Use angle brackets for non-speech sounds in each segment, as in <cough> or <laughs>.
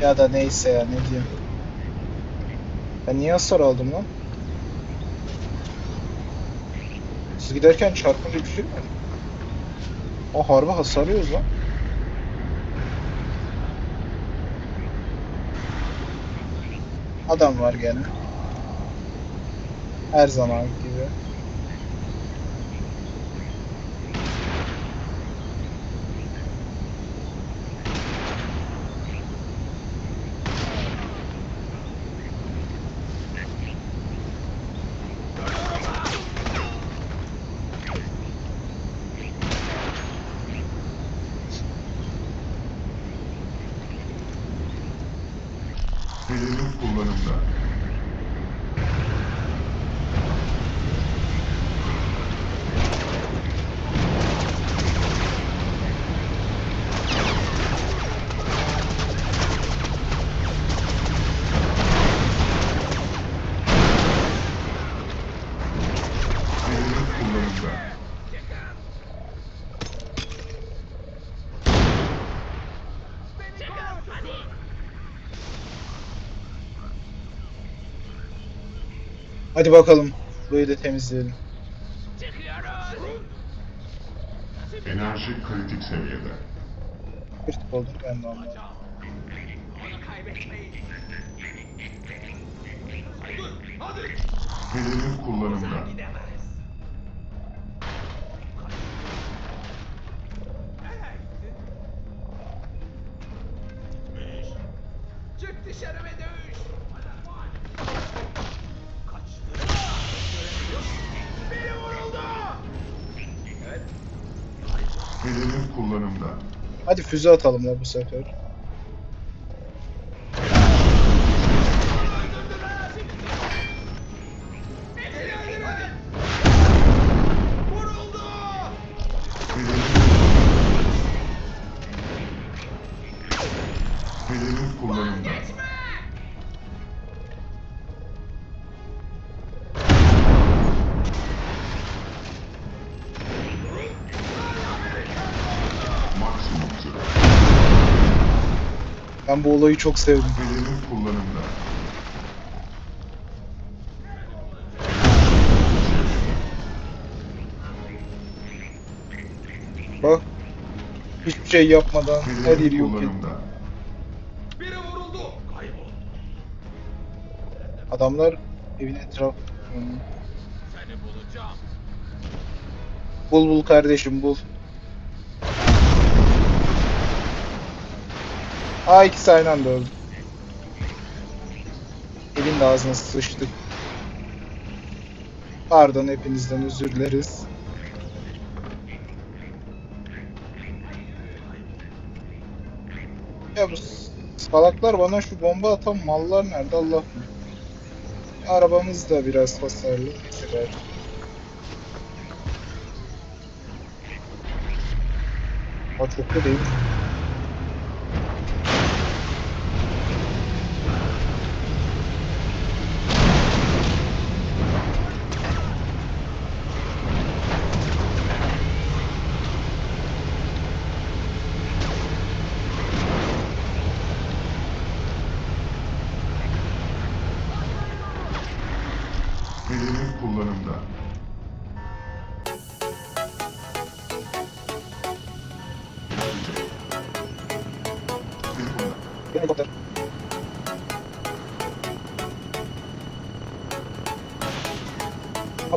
Ya da neyse ya ne diyeyim. Ben niye hasar aldım lan? Siz giderken çarpınca şey mi? O harbi hasar yiyoruz lan. Adam var gene. Her zaman gibi. Pelerin kullanımda. Pelerin kullanımda. Hadi bakalım. Burayı da temizleyelim. Enerji kritik seviyede. Kritik oldum ben de anladım. Pelerin kullanımda. Füze atalım da bu sefer. Ben bu olayı çok sevdim. Pelerin kullanımda. Bak. Hiçbir şey yapmadan her yeri yok etti. Biri vuruldu. Kaybol. Adamlar evin etrafı. Seni bulacağım. Bul bul kardeşim bul. Aa ikisi aynı anda öldü. Elin de ağzına sıçtık. Pardon hepinizden özür dileriz. Ya bu salaklar bana şu bomba atan mallar nerede Allah bilir. Arabamız da biraz hasarlı. Belki. Aa çok da değil.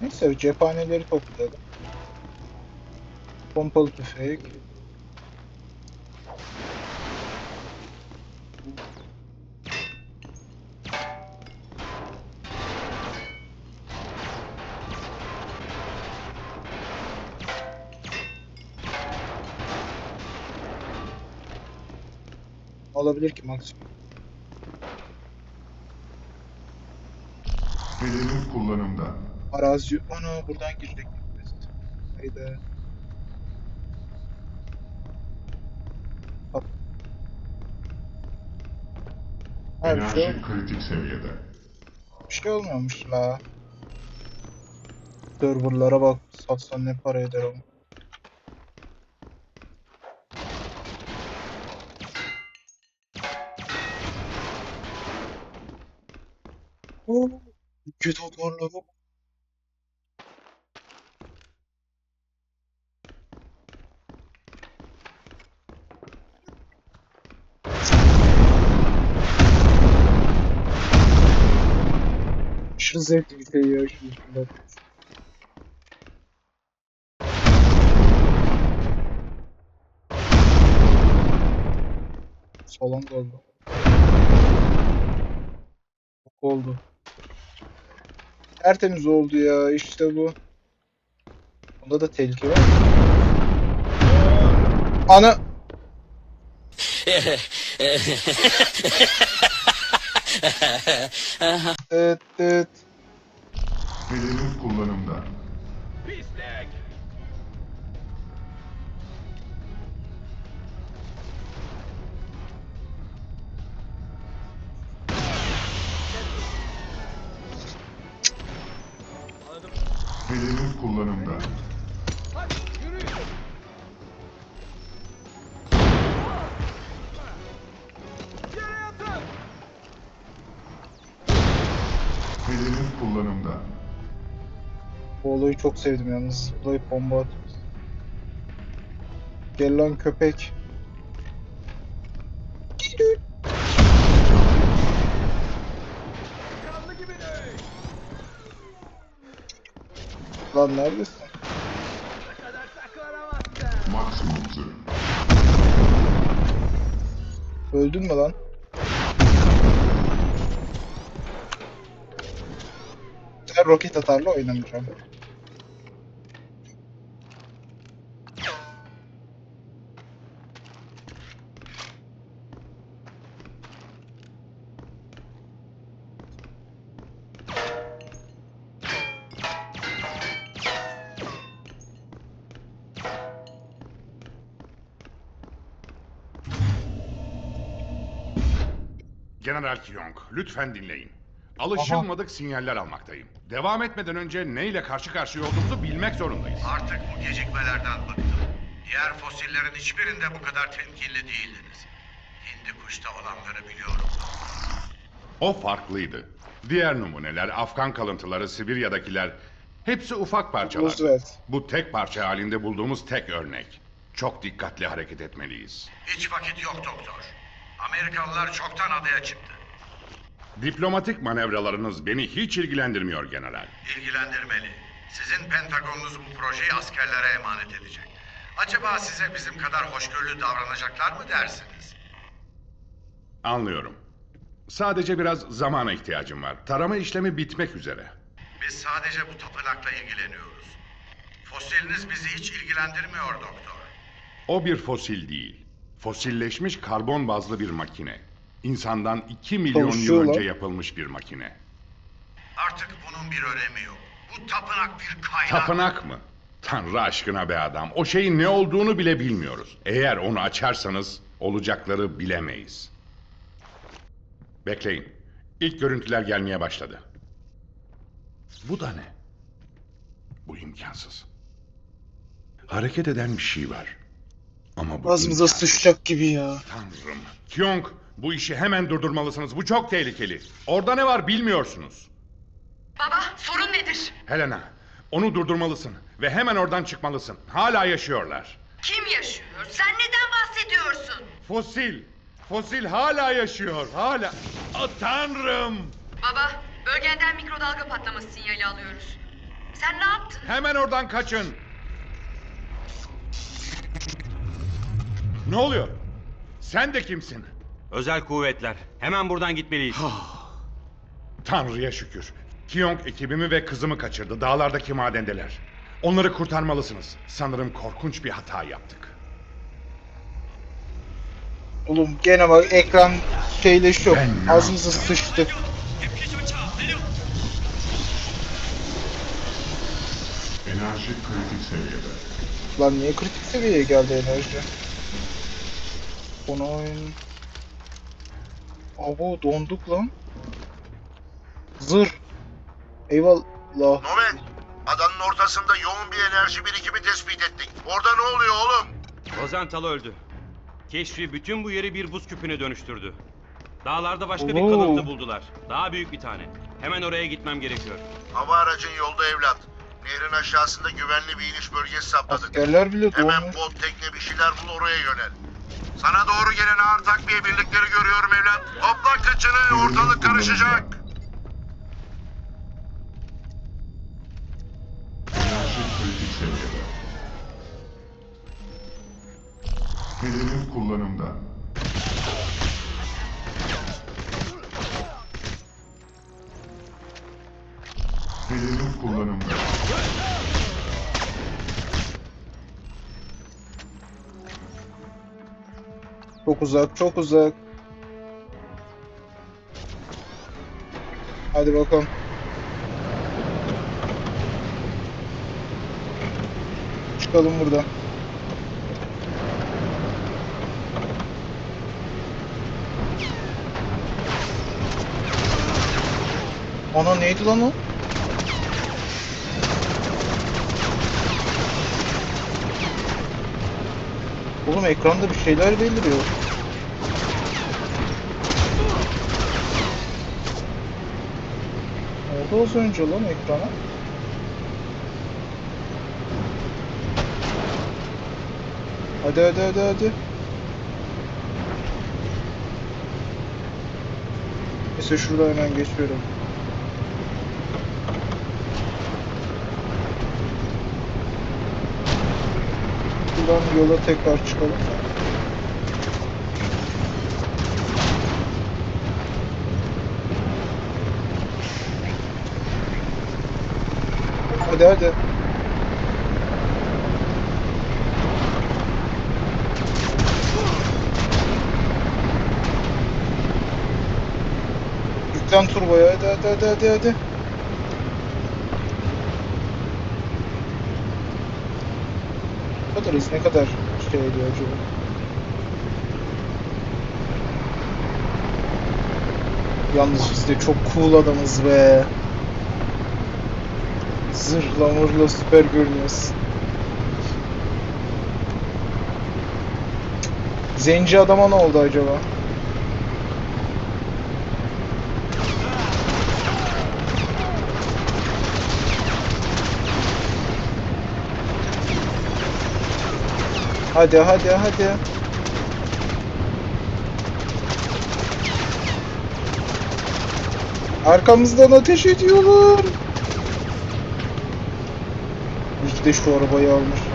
Neyse cephaneleri toplayalım. Pompalı tüfek. Olabilir ki maksimum. Hedefin kullanımda. Arazi... Ana buradan girecek. Haydi. Hop. Ha bir şey, Enerji kritik seviyede. bir şey olmuyormuş la. Serverlara bak. Satsan ne para eder ama. Oo, İki motorları zevkli bir şey ya şu işler. Salon oldu. Çok oldu. Tertemiz oldu ya işte bu. Bunda da tehlike var. Ana! <laughs> evet evet. Hedefin kullanımda. Pislik! Hedefin kullanımda. Hadi kullanımda. Bu olayı çok sevdim yalnız. Zıplayıp bomba atıyoruz. Gel lan köpek. Lan neredesin? Öldün mü lan? Ben roket atarla oynamayacağım. General Kyong, lütfen dinleyin. Alışılmadık sinyaller almaktayım. Devam etmeden önce neyle karşı karşıya olduğumuzu bilmek zorundayız. Artık bu gecikmelerden bıktım. Diğer fosillerin hiçbirinde bu kadar temkinli değildiniz. Hindi kuşta olanları biliyorum. O farklıydı. Diğer numuneler, Afgan kalıntıları, Sibirya'dakiler hepsi ufak parçalar. Roosevelt. Bu tek parça halinde bulduğumuz tek örnek. Çok dikkatli hareket etmeliyiz. Hiç vakit yok doktor. Amerikalılar çoktan adaya çıktı. Diplomatik manevralarınız beni hiç ilgilendirmiyor general. İlgilendirmeli. Sizin Pentagonunuz bu projeyi askerlere emanet edecek. Acaba size bizim kadar hoşgörülü davranacaklar mı dersiniz? Anlıyorum. Sadece biraz zamana ihtiyacım var. Tarama işlemi bitmek üzere. Biz sadece bu tapınakla ilgileniyoruz. Fosiliniz bizi hiç ilgilendirmiyor doktor. O bir fosil değil. Fosilleşmiş karbon bazlı bir makine. İnsandan 2 milyon yıl önce yapılmış bir makine. Artık bunun bir önemi yok. Bu tapınak bir kaynak. Tapınak mı? Tanrı aşkına be adam. O şeyin ne olduğunu bile bilmiyoruz. Eğer onu açarsanız olacakları bilemeyiz. Bekleyin. İlk görüntüler gelmeye başladı. Bu da ne? Bu imkansız. Hareket eden bir şey var. Ama bu Ağzımıza imkansız. sıçacak gibi ya. Tanrım. Kyong, bu işi hemen durdurmalısınız. Bu çok tehlikeli. Orada ne var bilmiyorsunuz. Baba sorun nedir? Helena, onu durdurmalısın ve hemen oradan çıkmalısın. Hala yaşıyorlar. Kim yaşıyor? Sen neden bahsediyorsun? Fosil. Fosil hala yaşıyor. Hala. Ah, tanrım. Baba, bölgenden mikrodalga patlaması sinyali alıyoruz. Sen ne yaptın? Hemen oradan kaçın. Ne oluyor? Sen de kimsin? Özel kuvvetler. Hemen buradan gitmeliyiz. Tanrı'ya şükür. Kiyong ekibimi ve kızımı kaçırdı. Dağlardaki madendeler. Onları kurtarmalısınız. Sanırım korkunç bir hata yaptık. Oğlum gene bak ekran şeyleşiyor. Ben ne Ağzımıza sıçtı. Enerji kritik seviyede. Lan niye kritik seviyeye geldi enerji? Onu oyun... Abo donduk lan. Zır. Eyvallah. Nomen, adanın ortasında yoğun bir enerji birikimi tespit ettik. Orada ne oluyor oğlum? Rozental öldü. Keşfi bütün bu yeri bir buz küpüne dönüştürdü. Dağlarda başka bir Oo. kalıntı buldular. Daha büyük bir tane. Hemen oraya gitmem gerekiyor. Hava aracın yolda evlat. Nehrin aşağısında güvenli bir iniş bölgesi saptadık. Askerler bile Hemen bot tekne bir şeyler bul oraya yönel. Sana doğru gelen ağır takviye birlikleri görüyorum evlat. Topla kıçını ortalık karışacak. Enerji kritik seviyede. Hedefin kullanımda. Hedefin kullanımda. Çok uzak, çok uzak. Hadi bakalım. Çıkalım buradan. Ana neydi lan o? Oğlum ekranda bir şeyler beliriyor. Oldu az önce lan ekrana. Hadi hadi hadi hadi. Neyse şurada hemen geçiyorum. Buradan yola tekrar çıkalım. Hadi hadi. Yüklen turboya hadi hadi hadi hadi hadi. Hız ne kadar şey ediyor acaba? Yalnız biz de çok cool adamız be. Zırhla mırla süper görünüyoruz. Zenci adama ne oldu acaba? Hadi hadi hadi. Arkamızdan ateş ediyorlar. Ki de şu arabayı almışım.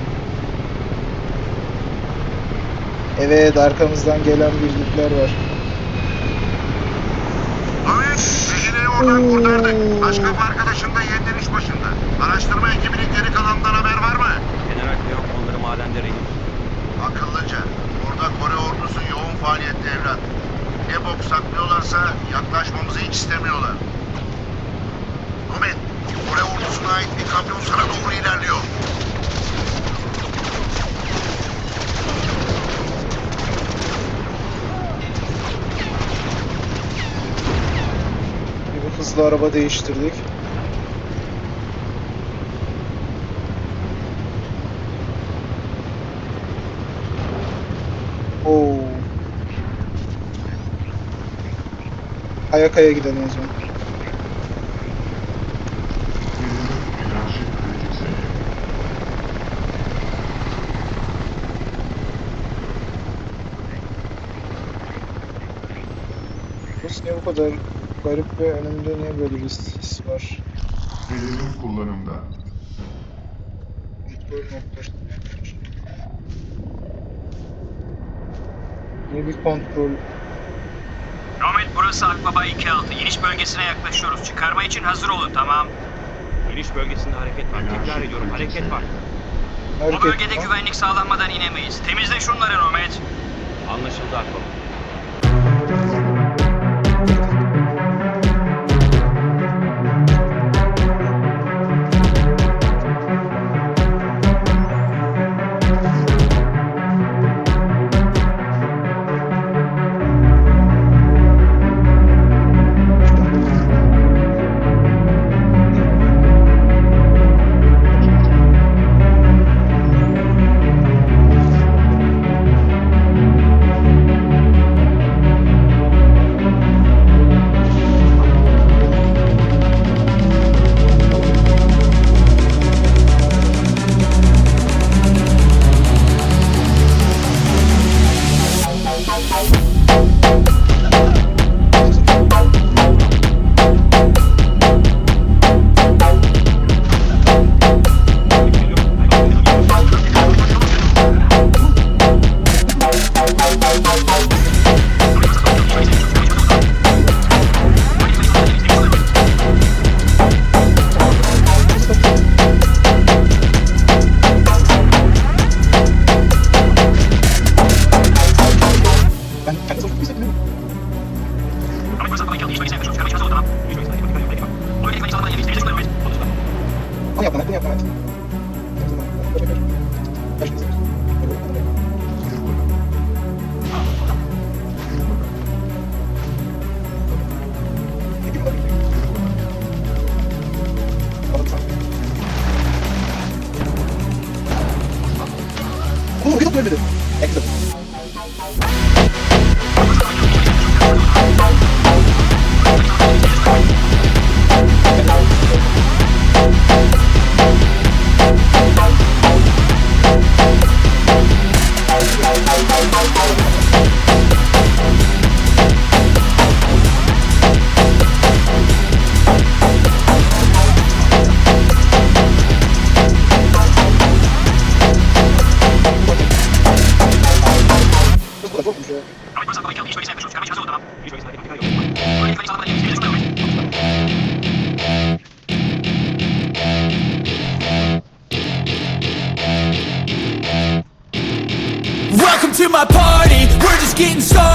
Evet arkamızdan gelen birlikler var. Nomen, rejineyi oradan kurtardık. Başka bir arkadaşın da yeniden iş başında. Araştırma ekibinin geri kalanından haber var mı? General Leon onları madende rehin. Akıllıca. Orada Kore ordusu yoğun faaliyette evlat. Ne bok saklıyorlarsa yaklaşmamızı hiç istemiyorlar. Nomen, Kore ordusuna ait bir kamyon sana doğru ilerliyor. Hızlı araba değiştirdik. Oo. Kaya kaya gidelim o zaman. Sis niye bu kadar garip ve önümde niye böyle bir sis var? Hedefim kullanımda. Niye bir kontrol burası Akbaba 2-6. İniş bölgesine yaklaşıyoruz. Çıkarma için hazır olun tamam. İniş bölgesinde hareket var. Tekrar ediyorum hareket var. Bu hareket bölgede var? güvenlik sağlanmadan inemeyiz. Temizle şunları Nomad. Anlaşıldı Akbaba. Oğlum Welcome to my party, we're just getting started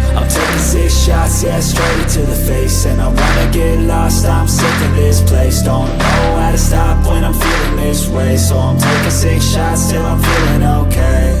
taking six shots, yeah, straight to the face. And I wanna get lost, I'm sick of this place. Don't know how to stop when I'm feeling this way. So I'm taking six shots till I'm feeling okay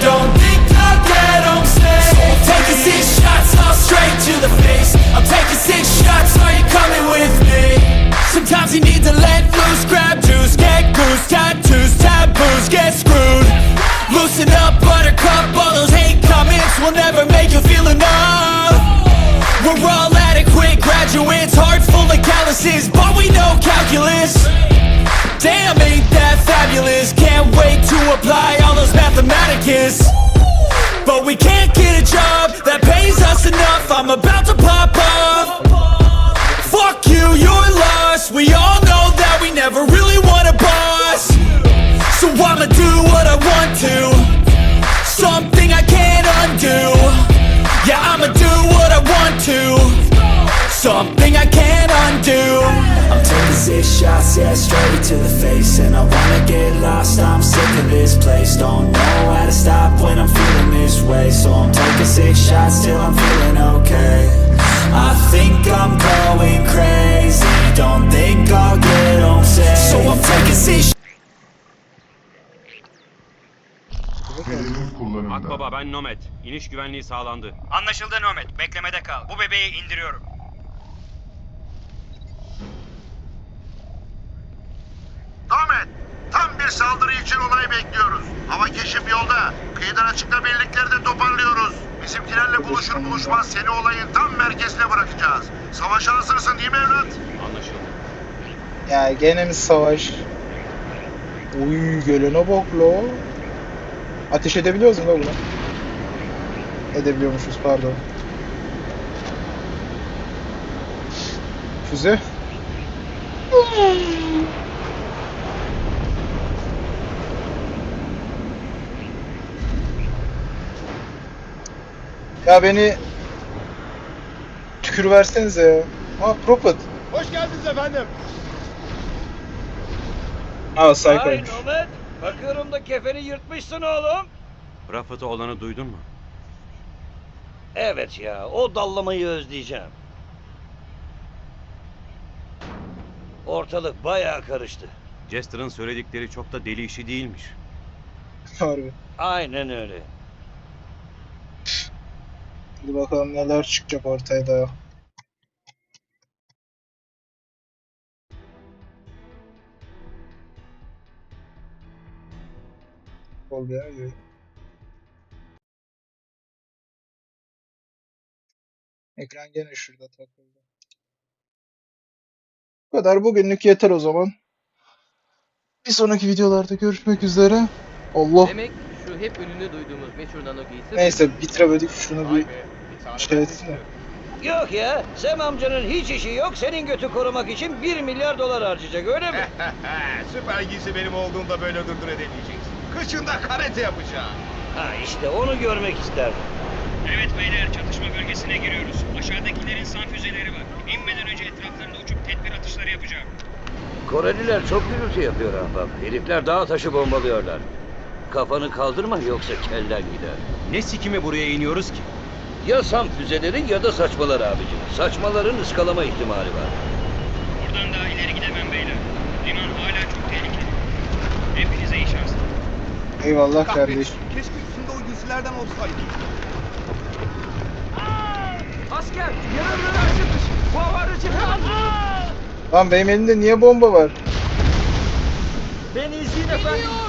Don't think I'll get home safe I'm taking six shots all straight to the face. I'm taking six shots, are you coming with me? Sometimes you need to let loose, grab juice, get goose, tattoos, taboos, get screwed. Loosen up, buttercup, all those hate comments will never make you feel enough. We're all adequate graduates, heart full of calluses, but we know calculus. Damn, ain't that fabulous to apply all those mathematicus. But we can't get a job that pays us enough. I'm about to pop off Fuck you, you're lost We all know that we never really want a boss. So I'ma do what I want to. Something I can't undo. Yeah, I'ma do what I want to. Something I can't undo Six shots, yeah, straight to the face And I wanna get lost, I'm sick of this place Don't know how to stop when I'm feeling this way So I'm taking six shots till I'm feeling okay I think I'm going crazy Don't think I'll get on safe So I'm taking six Gerilim kullanımda. Akbaba ben Nomet. İniş güvenliği sağlandı. Anlaşıldı Nomet. Beklemede kal. Bu bebeği indiriyorum. Ahmet, tam bir saldırı için onay bekliyoruz. Hava keşif yolda. Kıyıdan açıkta birlikleri de toparlıyoruz. Bizimkilerle buluşur buluşmaz seni olayın tam merkezine bırakacağız. Savaşa hazırsın değil mi evlat? Anlaşıldı. Ya gene mi savaş? Uy gelene bak lo. Ateş edebiliyoruz mu la bunu? Edebiliyormuşuz pardon. Füze. Ya beni tükür versenize ya. Ha Prophet. Hoş geldiniz efendim. Ha Psycho'ymuş. Nomad. Bakıyorum da kefeni yırtmışsın oğlum. Rafet'e olanı duydun mu? Evet ya, o dallamayı özleyeceğim. Ortalık bayağı karıştı. Jester'ın söyledikleri çok da deli işi değilmiş. Harbi. Aynen öyle. Hadi bakalım neler çıkacak ortaya da. İyi. Ekran gene şurada takıldı. Bu kadar bugünlük yeter o zaman. Bir sonraki videolarda görüşmek üzere. Allah. Demek hep ününü duyduğumuz meşhur nano giysi... Neyse bitiremedik şunu bir şey ben etsin de. istiyorum. Yok ya, Sem amcanın hiç işi yok. Senin götü korumak için 1 milyar dolar harcayacak öyle mi? <laughs> Süper giysi benim olduğumda böyle durdur edemeyeceksin. Kışında karate yapacağım. ha işte onu görmek isterdim. Evet beyler çatışma bölgesine giriyoruz. Aşağıdakilerin san füzeleri var. İnmeden önce etraflarında uçup tedbir atışları yapacağım. Koreliler çok gürültü yapıyor ahbap. Herifler dağ taşı bombalıyorlar. Kafanı kaldırma yoksa kellen gider. Ne sikime buraya iniyoruz ki? Ya sam füzeleri ya da saçmalar abicim. Saçmaların ıskalama ihtimali var. Buradan daha ileri gidemem beyler. Liman hala çok tehlikeli. Hepinize iyi şanslar. Eyvallah Kahretsin, kardeşim. Keşke üstünde o giysilerden olsaydı. Asker! Yanımdan açılmış! Bu hava aracı Lan benim elimde niye bomba var? Beni izleyin efendim!